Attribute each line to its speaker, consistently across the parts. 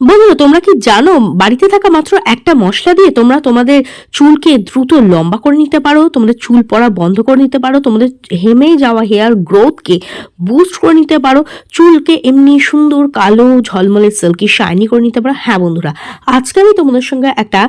Speaker 1: বন্ধুরা তোমরা কি জানো, বাড়িতে থাকা মাত্র একটা মশলা দিয়ে তোমরা তোমাদের চুলকে দ্রুত লম্বা করে নিতে পারো, তোমাদের চুল পড়া বন্ধ করে নিতে পারো, তোমাদের হেমে যাওয়া হেয়ার গ্রোথকে বুস্ট করে নিতে পারো, চুলকে এমনি সুন্দর কালো, ঝলমলে সিল্কি শাইনি করে নিতে পারো। হ্যাঁ বন্ধুরা, আজকে আমি তোমাদের সঙ্গে একটা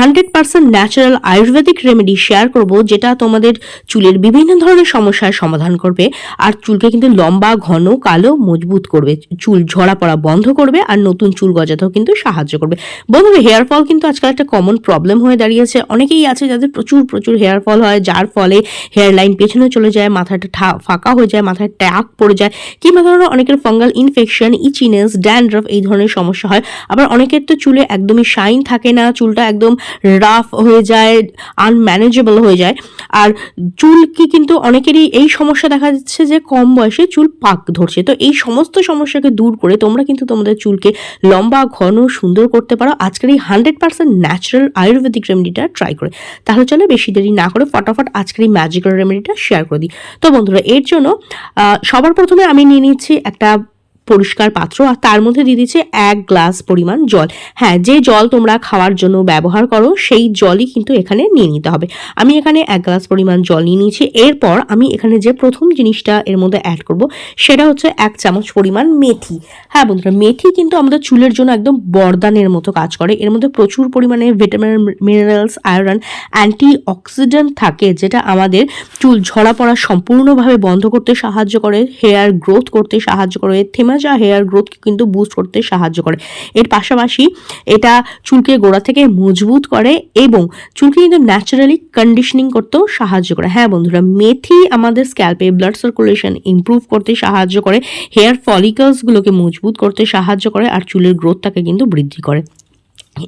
Speaker 1: hundred percent natural ayurvedic remedy share করব, যেটা তোমাদের চুলের বিভিন্ন ধরনের সমস্যার সমাধান করবে, আর চুলকে কিন্তু লম্বা, ঘন, কালো, মজবুত করবে। চুল ঝরা পড়া বন্ধ করবে, আর নতুন চুল গজাতেও কিন্তু সাহায্য করবে। বন্ধুরা হেয়ার ফল কিন্তু আজকাল একটা কমন প্রবলেম হয়ে দাঁড়িয়েছে। অনেকেই আছে যাদের প্রচুর প্রচুর হেয়ার ফল হয়, যার ফলে হেয়ার লাইন পেছনে চলে যায়, মাথাটা ফাঁকা হয়ে যায়, মাথায় ট্যাক পড়ে যায়, কিংবা ধরো অনেকের ফাঙ্গাল ইনফেকশন ইচিনেস ড্যান্ড্রফ এই ধরনের সমস্যা হয়। আবার অনেকের তো চুলে একদমই শাইন থাকে না, চুলটা একদম রাফ হয়ে যায় আনম্যানেজেবল হয়ে যায়। আর চুল কি কিন্তু অনেকেরই এই সমস্যা দেখা যাচ্ছে যে কম বয়সে চুল পাক ধরছে। তো এই সমস্ত সমস্যাকে দূর করে তোমরা কিন্তু তোমাদের চুলকে লম্বা ঘন সুন্দর করতে পারো। আজকের এই হান্ড্রেড পার্সেন্ট ন্যাচারাল আয়ুর্বেদিক রেমেডিটা ট্রাই করে। তাহলে চলে বেশি দেরি না করে ফটাফট আজকের এই ম্যাজিক্যাল রেমেডিটা শেয়ার করে দিই। তো বন্ধুরা, এর জন্য সবার প্রথমে আমি নিয়ে নিচ্ছি একটা পরিষ্কার পাত্র আর তার মধ্যে দিয়ে দিচ্ছে এক গ্লাস পরিমাণ জল। হ্যাঁ যে জল তোমরা খাওয়ার জন্য ব্যবহার করো, সেই জলই কিন্তু এখানে নিয়ে নিতে হবে। আমি এখানে এক গ্লাস পরিমাণ জল নিয়ে নিয়েছি। এরপর আমি এখানে যে প্রথম জিনিসটা এর মধ্যে অ্যাড করব, সেটা হচ্ছে এক চামচ পরিমাণ মেথি। হ্যাঁ বন্ধুরা, মেথি কিন্তু আমাদের চুলের জন্য একদম বরদানের মতো কাজ করে। এর মধ্যে প্রচুর পরিমাণে vitamin minerals iron antioxidant থাকে, যেটা আমাদের চুল ঝরা পড়া সম্পূর্ণভাবে বন্ধ করতে সাহায্য করে হেয়ার গ্রোথ করতে সাহায্য করে থেমে যাওয়া হেয়ার গ্রোথকে কিন্তু বুস্ট করতে সাহায্য করে। এর পাশাপাশি এটা চুলকে গোড়া থেকে মজবুত করে এবং চুলকে কিন্তু ন্যাচারালি কন্ডিশনিং করতেও সাহায্য করে। হ্যাঁ বন্ধুরা, মেথি আমাদের স্ক্যাল্পে ব্লাড সার্কুলেশন ইম্প্রুভ করতে সাহায্য করে হেয়ার ফলিকলসগুলোকে মজবুত করতে সাহায্য করে, আর চুলের গ্রোথটাকে কিন্তু বৃদ্ধি করে।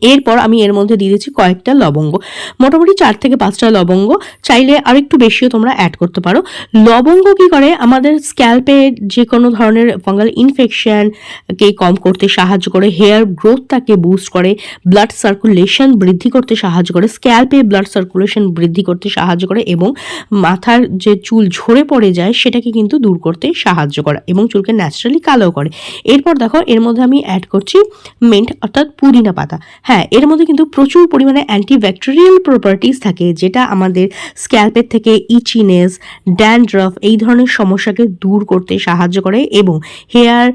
Speaker 1: এরপর আমি এর মধ্যে দিয়ে দিচ্ছি কয়েকটা লবঙ্গ। মোটামুটি চার থেকে পাঁচটা লবঙ্গ। চাইলে আরেকটু বেশিও তোমরা অ্যাড করতে পারো। লবঙ্গ কি করে? আমাদের স্ক্যাল্পে যে কোনো ধরনের ফাঙ্গাল ইনফেকশানকে কম করতে সাহায্য করে হেয়ার গ্রোথটাকে বুস্ট করে ব্লাড সার্কুলেশন বৃদ্ধি করতে সাহায্য করে স্ক্যাল্পে ব্লাড সার্কুলেশন বৃদ্ধি করতে সাহায্য করে এবং মাথার যে চুল ঝরে পড়ে যায় সেটাকে কিন্তু দূর করতে সাহায্য করে এবং চুলকে ন্যাচারালি কালো করে। এরপর দেখো, এর মধ্যে আমি অ্যাড করছি মেন্ট অর্থাৎ পুদিনা পাতা। হ্যাঁ এর মধ্যে কিন্তু প্রচুর পরিমাণে অ্যান্টিব্যাকটেরিয়াল প্রপার্টিস থাকে, যেটা আমাদের স্ক্যাল্পের থেকে ইচিনেস ড্যান্ড্রফ এই ধরনের সমস্যাকে দূর করতে সাহায্য করে এবং হেয়ার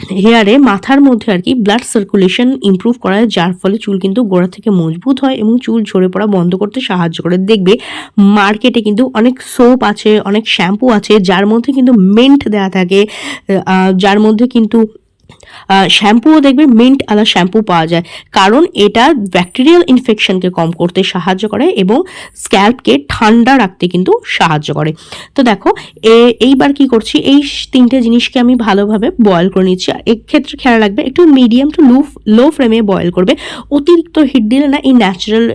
Speaker 1: হেয়ারে মাথার মধ্যে আর কি ব্লাড সার্কুলেশন ইমপ্রুভ করায়, যার ফলে চুল কিন্তু গোড়া থেকে মজবুত হয় এবং চুল ঝরে পড়া বন্ধ করতে সাহায্য করে। দেখবে মার্কেটে কিন্তু অনেক সোপ আছে, অনেক শ্যাম্পু আছে, যার মধ্যে কিন্তু মেন্ট দেওয়া থাকে যার মধ্যে কিন্তু শ্যাম্পুও দেখবে মিন্ট আলা শ্যাম্পু পাওয়া যায়। কারণ এটা ব্যাকটেরিয়াল ইনফেকশনকে কম করতে সাহায্য করে এবং স্ক্যাল্পকে ঠান্ডা রাখতে কিন্তু সাহায্য করে। তো দেখো এইবার কি করছি, এই তিনটে জিনিসকে আমি ভালোভাবে বয়েল করে নিচ্ছি। আর এক্ষেত্রে খেয়াল রাখবে, একটু মিডিয়াম টু লো লো ফ্লেমে বয়েল করবে। অতিরিক্ত হিট দিলে না এই ন্যাচারাল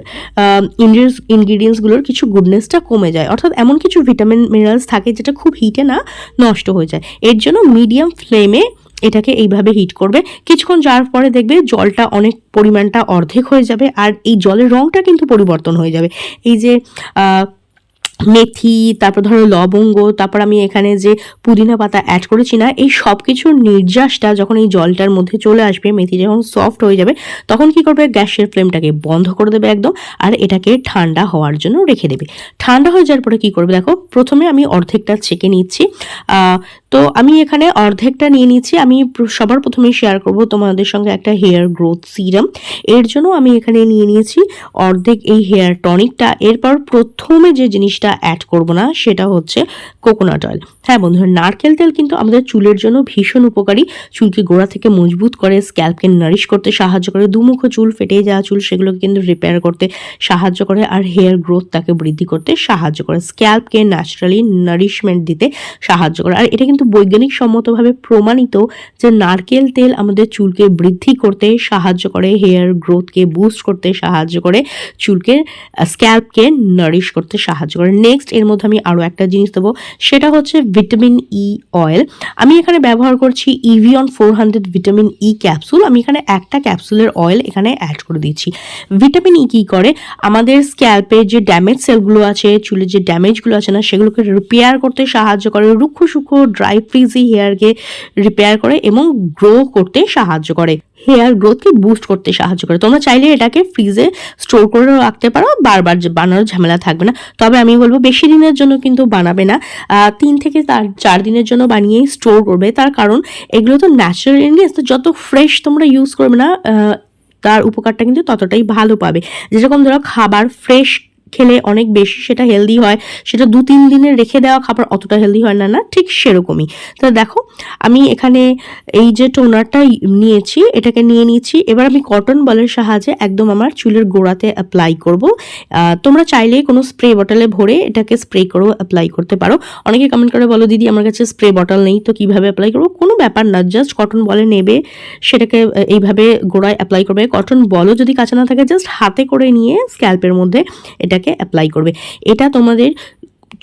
Speaker 1: ইনগ্রিডিয়েন্টসগুলোর কিছু গুডনেসটা কমে যায়। অর্থাৎ এমন কিছু ভিটামিন মিনারেলস থাকে যেটা খুব হিটে না নষ্ট হয়ে যায়। এর জন্য মিডিয়াম ফ্লেমে এটাকে এইভাবে হিট করবে। কিছুক্ষণ যাওয়ার পরে দেখবে জলটা অনেক পরিমাণটা অর্ধেক হয়ে যাবে আর এই জলের রঙটা কিন্তু পরিবর্তন হয়ে যাবে। এই যে মেথি, তারপর ধরো লবঙ্গ, তারপর আমি এখানে যে পুদিনা পাতা অ্যাড করেছি না, এই সব কিছুর নির্যাসটা যখন এই জলটার মধ্যে চলে আসবে, মেথি যখন সফট হয়ে যাবে, তখন কি করবে? গ্যাসের ফ্লেমটাকে বন্ধ করে দেবে একদম আর এটাকে ঠান্ডা হওয়ার জন্য রেখে দেবে। ঠান্ডা হয়ে যাওয়ার পরে কি করবে দেখো? প্রথমে আমি অর্ধেকটা ছেঁকে নিচ্ছি। তো আমি এখানে অর্ধেকটা নিয়ে নিচ্ছি। আমি সবার প্রথমে শেয়ার করব তোমাদের সঙ্গে একটা হেয়ার গ্রোথ সিরাম এর জন্য আমি এখানে নিয়ে নিয়েছি অর্ধেক এই হেয়ার টনিকটা এরপর প্রথমে যে জিনিসটা অ্যাড করব না, সেটা হচ্ছে কোকোনাট অয়েল হ্যাঁ বন্ধুরা, নারকেল তেল কিন্তু আমাদের চুলের জন্য ভীষণ উপকারী। চুলকে গোড়া থেকে মজবুত করে স্ক্যাল্পকে নারিশ করতে সাহায্য করে। দুমুখো চুল, ফেটে যাওয়া চুল, সেগুলোকে কিন্তু রিপেয়ার করতে সাহায্য করে আর হেয়ার গ্রোথ তাকে বৃদ্ধি করতে সাহায্য করে। স্ক্যাল্পকে ন্যাচারালি নারিশমেন্ট দিতে সাহায্য করে। আর এটা কিন্তু বৈজ্ঞানিক সম্মতভাবে প্রমাণিত যে নারকেল তেল আমাদের চুলকে বৃদ্ধি করতে সাহায্য করে, হেয়ার গ্রোথকে বুস্ট করতে সাহায্য করে, চুলকে স্ক্যাল্পকে নারিশ করতে সাহায্য করে। নেক্সট, এর মধ্যে আমি আরও একটা জিনিস দেবো, সেটা হচ্ছে ভিটামিন ই অয়েল আমি এখানে ব্যবহার করছি Evion four hundred vitamin E capsule আমি এখানে একটা ক্যাপসুলের অয়েল এখানে অ্যাড করে দিচ্ছি। ভিটামিন ই কী করে? আমাদের স্ক্যাল্পে যে ড্যামেজ সেলগুলো আছে চুলের যে ড্যামেজগুলো আছে না, সেগুলোকে রিপেয়ার করতে সাহায্য করে। রুক্ষ সূক্ষ্ম ড্রাই ড্রাই ফ্রিজি হেয়ারকে রিপেয়ার করে এবং গ্রো করতে সাহায্য করে। হেয়ার গ্রোথকে বুস্ট করতে সাহায্য করে। তোমরা চাইলে এটাকে ফ্রিজে স্টোর করে রাখতে পারো। বারবার বানানোর ঝামেলা থাকবে না। তবে আমি বলব বেশি দিনের জন্য কিন্তু বানাবে না। তিন থেকে তার চার দিনের জন্য বানিয়েই স্টোর করবে। তার কারণ এগুলো তো ন্যাচারাল ইনগ্রিডিয়েন্টস তো যত ফ্রেশ তোমরা ইউজ করবে না তার উপকারটা কিন্তু ততটাই ভালো পাবে। যেরকম ধরো খাবার ফ্রেশ খেলে অনেক বেশি সেটা হেলদি হয়। সেটা দু তিন দিনে রেখে দেওয়া খাবার অতটা হেলদি হয় না না, ঠিক সেরকমই। তো দেখো, আমি এখানে এই যে টোনারটা নিয়েছি, এটাকে নিয়ে নিয়েছি। এবার আমি কটন বলের সাহায্যে একদম আমার চুলের গোড়াতে অ্যাপ্লাই করব। তোমরা চাইলে কোনো স্প্রে বটলে ভরে এটাকে স্প্রে করেও অ্যাপ্লাই করতে পারো। অনেকে কমেন্ট করে বলো, দিদি, আমার কাছে স্প্রে বটল নেই, তো কীভাবে অ্যাপ্লাই করব? কোনো ব্যাপার না জাস্ট কটন বলে নেবে, সেটাকে এইভাবে গোড়ায় অ্যাপ্লাই করবে। কটন বলও যদি কাঁচা না থাকে জাস্ট হাতে করে নিয়ে স্ক্যাল্পের মধ্যে এটাকে অ্যাপ্লাই করবে। এটা তোমাদের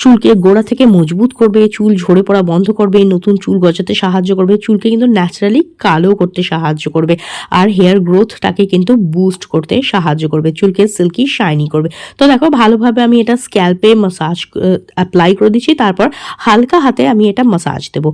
Speaker 1: চুলকে গোড়া থেকে মজবুত করবে, চুল ঝরে পড়া বন্ধ করবে, নতুন চুল গজাতে সাহায্য করবে, চুলকে কিন্তু ন্যাচারালি কালো করতে সাহায্য করবে আর হেয়ার গ্রোথটাকে কিন্তু বুস্ট করতে সাহায্য করবে, চুলকে সিল্কি শাইনি করবে। তো দেখো ভালোভাবে আমি এটা স্ক্যাল্পে মাসাজ অ্যাপ্লাই করে দিচ্ছি, তারপর হালকা হাতে আমি এটা মাসাজ দেবো।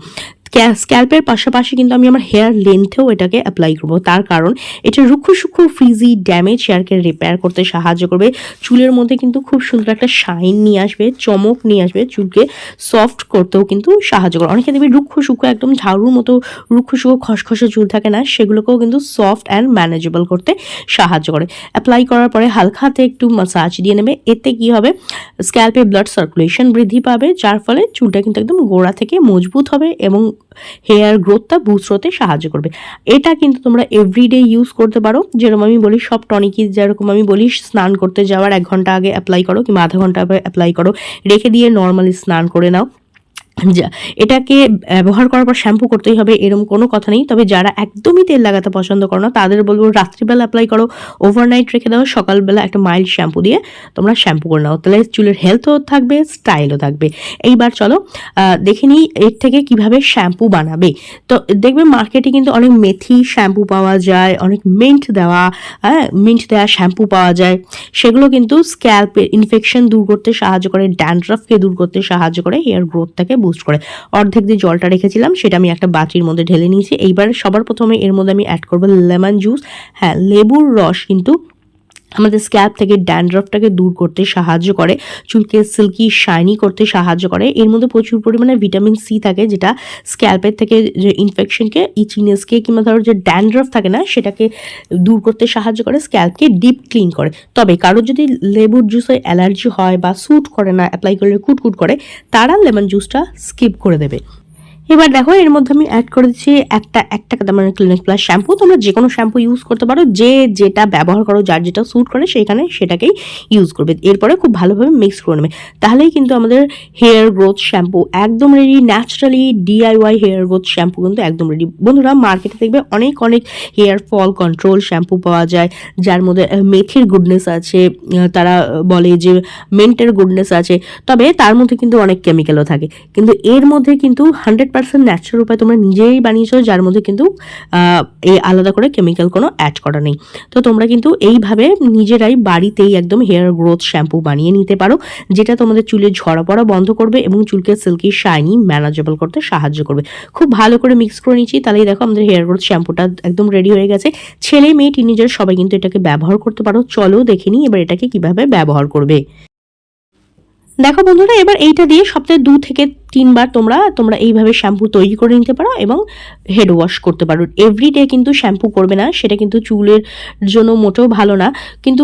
Speaker 1: স্ক্যাল্পের পাশাপাশি কিন্তু আমি আমার হেয়ার লেন্থেও এটাকে অ্যাপ্লাই করব। তার কারণ এটা রুক্ষ সূক্ষ্ম ফ্রিজি ড্যামেজ হেয়ারকে রিপেয়ার করতে সাহায্য করবে। চুলের মধ্যে কিন্তু খুব সুন্দর একটা শাইন নিয়ে আসবে, চমক নিয়ে আসবে। চুলকে সফট করতেও কিন্তু সাহায্য করে অনেকে দেখবে রুক্ষ সূক্ষ্ম একদম ঝাড়ুর মতো রুক্ষ সূক্ষ্ম খসখসে চুল থাকে না, সেগুলোকেও কিন্তু সফট অ্যান্ড ম্যানেজেবল করতে সাহায্য করে। অ্যাপ্লাই করার পরে হালকা হাতে একটু মাসাজ দিয়ে নেবে। এতে কি হবে? স্ক্যাল্পে ব্লাড সার্কুলেশন বৃদ্ধি পাবে, যার ফলে চুলটা কিন্তু একদম গোড়া থেকে মজবুত হবে এবং হেয়ার গ্রোথটা বুস্ট হতে সাহায্য করবে। এটা কিন্তু তোমরা এভরিডে ইউজ করতে পারো। যেরকম আমি বলি সব টনিকি, যেরকম আমি বলি স্নান করতে যাওয়ার এক ঘণ্টা আগে অ্যাপ্লাই করো কিংবা আধা ঘণ্টা আগে অ্যাপ্লাই করো। রেখে দিয়ে নর্মালি স্নান করে নাও। এটাকে ব্যবহার করার পর শ্যাম্পু করতেই হবে এরকম কোনো কথা নেই। তবে যারা একদমই তেল লাগাতে পছন্দ করো না, তাদের বলব রাত্রিবেলা অ্যাপ্লাই করো ওভারনাইট রেখে দাও, সকালবেলা একটা মাইল্ড শ্যাম্পু দিয়ে তোমরা শ্যাম্পু করে নাও। তাহলে চুলের হেলথও থাকবে স্টাইলও থাকবে। এইবার চলো দেখে নিই এর থেকে কীভাবে শ্যাম্পু বানাবে। তো দেখবে মার্কেটে কিন্তু অনেক মেথি শ্যাম্পু পাওয়া যায়, অনেক মিন্ট দেওয়া হ্যাঁ মিন্ট দেওয়া শ্যাম্পু পাওয়া যায়। সেগুলো কিন্তু স্ক্যাল্পের ইনফেকশন দূর করতে সাহায্য করে ড্যান্ড্রাফকে দূর করতে সাহায্য করে হেয়ার গ্রোথটাকে বুস্ট করে। অর্ধেক যে জলটা রেখেছিলাম, সেটা আমি একটা বাটির মধ্যে ঢেলে নিয়েছি। এইবার সবার প্রথমে এর মধ্যে আমি অ্যাড করব লেমন জুস হ্যাঁ লেবুর রস কিন্তু আমাদের স্ক্যাল্প থেকে ড্যান্ড্রফটাকে দূর করতে সাহায্য করে, চুলকে সিল্কি, শাইনি করতে সাহায্য করে। এর মধ্যে প্রচুর পরিমাণে ভিটামিন সি থাকে, যেটা স্ক্যাল্পের থেকে যে ইনফেকশনকে ইচিনেসকে কিংবা ধরো যে ড্যান্ড্রফ থাকে না, সেটাকে দূর করতে সাহায্য করে স্ক্যাল্পকে ডিপ ক্লিন করে। তবে কারোর যদি লেবুর জুসে অ্যালার্জি হয় বা স্যুট করে না অ্যাপ্লাই করলে কুটকুট করে, তারা লেমন জুসটা স্কিপ করে দেবে। এবার দেখো, এর মধ্যে আমি অ্যাড করে দিচ্ছি একটা এক টাকা দামের ক্লিনিক প্লাস শ্যাম্পু তোমরা যে কোনো শ্যাম্পু ইউজ করতে পারো, যে যেটা ব্যবহার করো, যার যেটা স্যুট করে সেখানে সেটাকেই ইউজ করবে। এরপরে খুব ভালোভাবে মিক্স করে নেবে। তাহলেই কিন্তু আমাদের হেয়ার গ্রোথ শ্যাম্পু একদম ready naturally DIY hair growth shampoo কিন্তু একদম রেডি বন্ধুরা মার্কেটে দেখবে অনেক অনেক হেয়ার ফল কন্ট্রোল শ্যাম্পু পাওয়া যায়, যার মধ্যে মেথির গুডনেস আছে তারা বলে যে মেন্টের গুডনেস আছে। তবে তার মধ্যে কিন্তু অনেক কেমিক্যালও থাকে। কিন্তু এর মধ্যে কিন্তু হান্ড্রেড পার্সেন্ট ন্যাচারাল উপায় তোমরা নিজেই বানিয়েছো, যার মধ্যে কিন্তু এই আলাদা করে কেমিক্যাল কোনো অ্যাড করা নেই। তো তোমরা কিন্তু এইভাবে নিজেরাই বাড়িতেই একদম হেয়ার গ্রোথ শ্যাম্পু বানিয়ে নিতে পারো, যেটা তোমাদের চুলে ঝরা পড়া বন্ধ করবে এবং চুলকে সিল্কি শাইনি ম্যানেজেবল করতে সাহায্য করবে। খুব ভালো করে মিক্স করে নিচ্ছি, তাহলেই দেখো আমাদের হেয়ার গ্রোথ শ্যাম্পুটা একদম রেডি হয়ে গেছে। ছেলে, মেয়ে টিনেজার সবাই কিন্তু এটাকে ব্যবহার করতে পারো। চলো দেখে নিই এবার এটাকে কীভাবে ব্যবহার করবে। দেখো বন্ধুরা, এবার এইটা দিয়ে সপ্তাহে দু থেকে তিনবার তোমরা তোমরা এইভাবে শ্যাম্পু তৈরি করে নিতে পারো এবং হেড ওয়াশ করতে পারো। এভরিডে কিন্তু শ্যাম্পু করবে না, সেটা কিন্তু চুলের জন্য মোটেও ভালো না। কিন্তু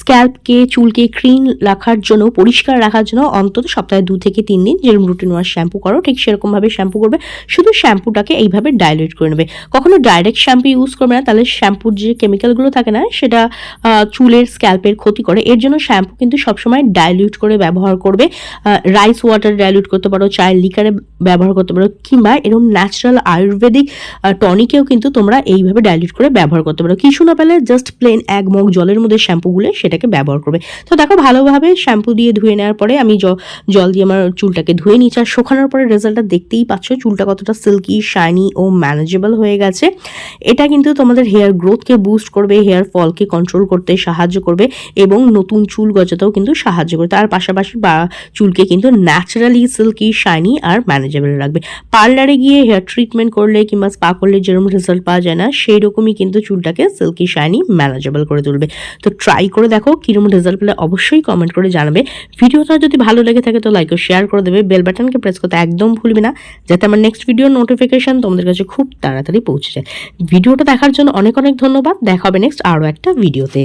Speaker 1: স্ক্যাল্পকে চুলকে ক্লিন রাখার জন্য, পরিষ্কার রাখার জন্য অন্তত সপ্তাহে দু থেকে তিন দিন যেরকম রুটিন ওয়াশ শ্যাম্পু করো, ঠিক সেরকমভাবে শ্যাম্পু করবে। শুধু শ্যাম্পুটাকে এইভাবে ডাইলুট করে নেবে। কখনো ডাইরেক্ট শ্যাম্পু ইউজ করবে না, তাহলে শ্যাম্পুর যে কেমিক্যালগুলো থাকে না, সেটা চুলের স্ক্যাল্পের ক্ষতি করে। এর জন্য শ্যাম্পু কিন্তু সবসময় ডাইলিউট করে ব্যবহার করবে। রাইস ওয়াটার ডাইলিউট করতে পারো, চায়ের লিকারে ব্যবহার করতে পারো, কিংবা এরকম ন্যাচারাল আয়ুর্বেদিক টনিকেও কিন্তু তোমরা এইভাবে ডাইলিউট করে ব্যবহার করতে পারো। কিছু না পেলে জাস্ট প্লেন এক মগ জলের মধ্যে শ্যাম্পু গুলে হলে সেটাকে ব্যবহার করবে। তো দেখো ভালোভাবে শ্যাম্পু দিয়ে ধুয়ে নেওয়ার পরে আমি জল দিয়ে আমার চুলটাকে ধুয়ে নিচ্ছি আর শোকানোর পরে রেজাল্টটা দেখতেই পাচ্ছ, চুলটা কতটা সিল্কি শাইনি ও ম্যানেজেবল হয়ে গেছে। এটা কিন্তু তোমাদের হেয়ার গ্রোথকে বুস্ট করবে হেয়ার ফলকে কন্ট্রোল করতে সাহায্য করবে এবং নতুন চুল গজাতেও কিন্তু সাহায্য করবে। তার পাশাপাশি চুলকে কিন্তু ন্যাচারালি সিল্কি শাইনি আর ম্যানেজেবল রাখবে। পার্লারে গিয়ে হেয়ার ট্রিটমেন্ট করলে কিংবা স্পা করলে যেরকম রেজাল্ট পাওয়া যায় না সেই রকমই কিন্তু চুলটাকে সিল্কি শাইনি ম্যানেজেবল করে তুলবে। তো ট্রাই করে দেখো কীরকম রেজাল্ট পেলে অবশ্যই কমেন্ট করে জানাবে। ভিডিওটা যদি ভালো লেগে থাকে তো লাইক ও শেয়ার করে দেবে। বেল বাটনকে প্রেস করতে একদম ভুলবে না, যাতে আমার নেক্সট ভিডিওর নোটিফিকেশান তোমাদের কাছে খুব তাড়াতাড়ি পৌঁছে যায়। ভিডিওটা দেখার জন্য অনেক অনেক ধন্যবাদ। দেখা হবে নেক্সট আরও একটা ভিডিওতে